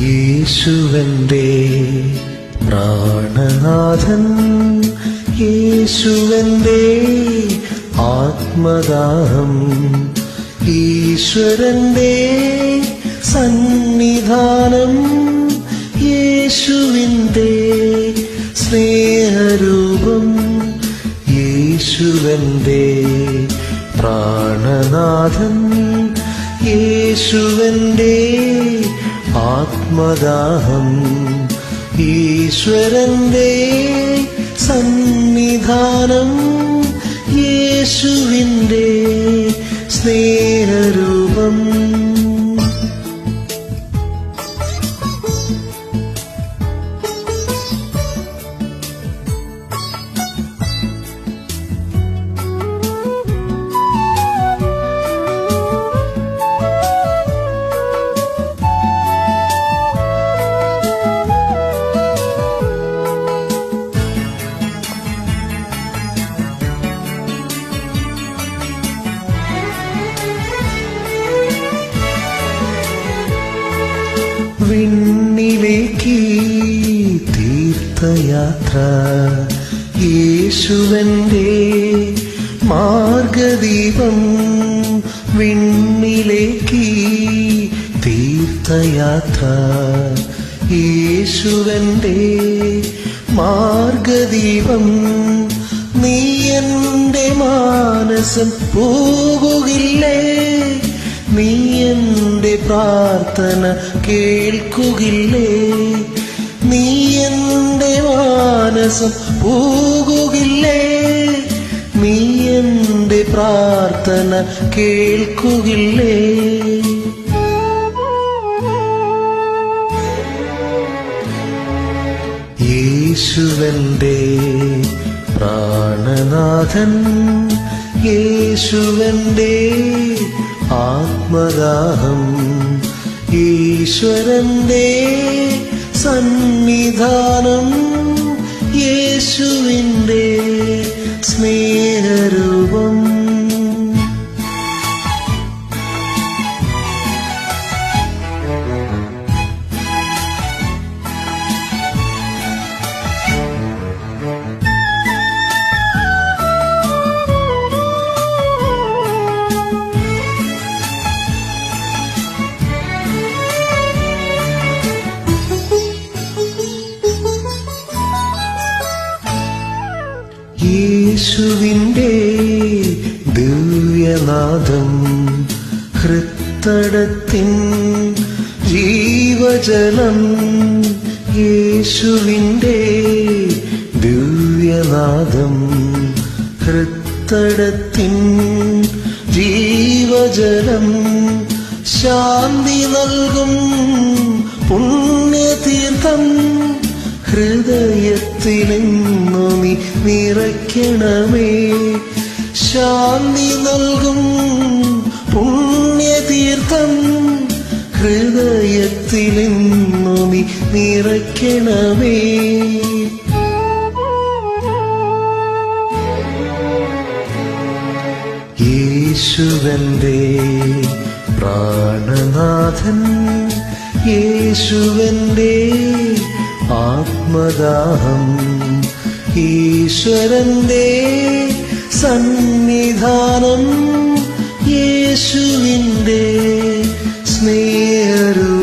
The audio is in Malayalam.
യേശുവന്റെ പ്രാണനാഥൻ യേശുവന്റെ ആത്മദാഹം ഈശ്വരന്റെ സന്നിധാനം യേശുവിന്റെ സ്നേഹരൂപം യേശുവന്റെ പ്രാണനാഥൻ യേശുവന്റെ ആത്മദാഹം. ഈശ്വരന്റെ സന്നിധാനം യേശുവിന്റെ സ്നേഹരൂപം. വിണ്ണിലേക്ക് തീർത്ഥയാത്ര. യേശുവന്റെ മാർഗദീപം വിണ്ണിലേക്ക് തീർത്ഥയാത്ര. യേശുവന്റെ മാർഗദീപം നീ എന്റെ മാനസം പോകുകില്ലേ? നീ പ്രാർത്ഥന കേൾക്കുകില്ലേ? നീ എന്റെ മാനസം പോകുകില്ലേ? നീ എന്റെ പ്രാർത്ഥന കേൾക്കുകില്ലേ? യേശുവന്റെ പ്രാണനാഥൻ യേശുവന്റെ ആത്മദാഹം. ഈശ്വരന്റെ സന്നിധാനം യേശുവിന്റെ സ്നേഹരൂപം യേശുവിന്റെ ദിവ്യനാഥം ഹൃത്തടത്തിൻ ജീവജലം യേശുവിന്റെ ദിവ്യനാഥം ഹൃത്തടത്തിൻ ജീവജലം ശാന്തി നൽകും പുണ്യതീർത്ഥം ഹൃദയത്തിലെന്നു നീ നിറയ്ക്കണമേ. ശാന്തി നൽകും പുണ്യതീർത്ഥം ഹൃദയത്തിലെന്നു നീ നിറയ്ക്കണമേ. യേശുവന്റെ പ്രാണനാഥൻ യേശുവന്റെ ആത്മദാഹം. ഈശ്വരന്റെ സന്നിധാനം യേശുവിന്റെ സ്നേഹരു